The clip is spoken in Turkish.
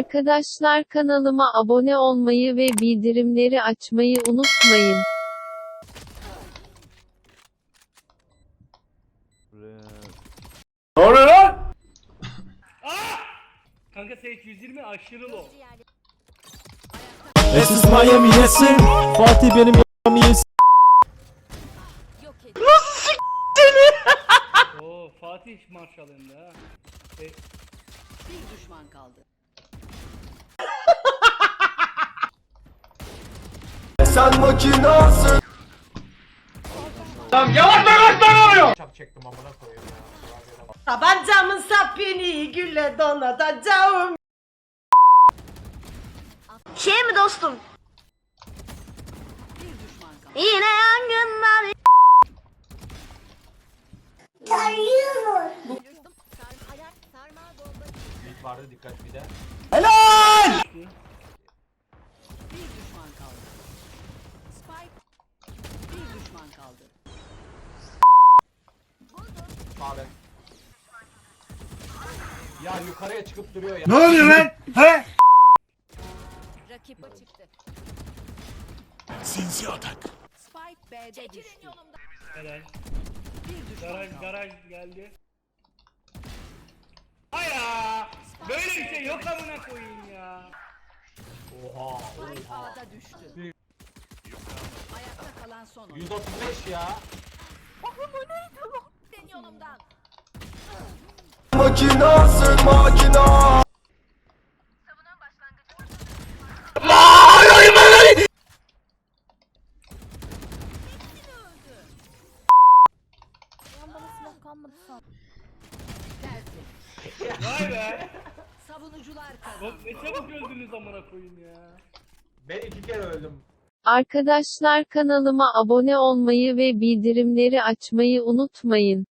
Arkadaşlar kanalıma abone olmayı ve bildirimleri açmayı unutmayın. Ne oluyor lan? Kanka S220 aşırı low. This is Miami yesin. Fatih benim Miami yesin. Oo Fatih maşallahında ha. E, Bir düşman kaldı. Sen makinasın. Çap çektim amına koyayım ya. Tabancamın sapini gülle donatacağım. Şey mi dostum? Bir düşman kaldı. Yine yangınlar. Mid vardı dikkat bir de. Bir düşman kaldı. Spike. Bir düşman kaldı. Abi. Ya yukarıya çıkıp duruyor ya. Rakip çıktı. Sinsi atak. Spike B'de düştü. helal. Bir düşman Garaj garaj geldi. Aya! Böyle bir şey yok amına koyayım ya. Oha Spike oha. A'da düştü. Ayakta kalan son oyun. 135 ya. Makinasın makina. Arkadaşlar kanalıma abone olmayı ve bildirimleri açmayı unutmayın.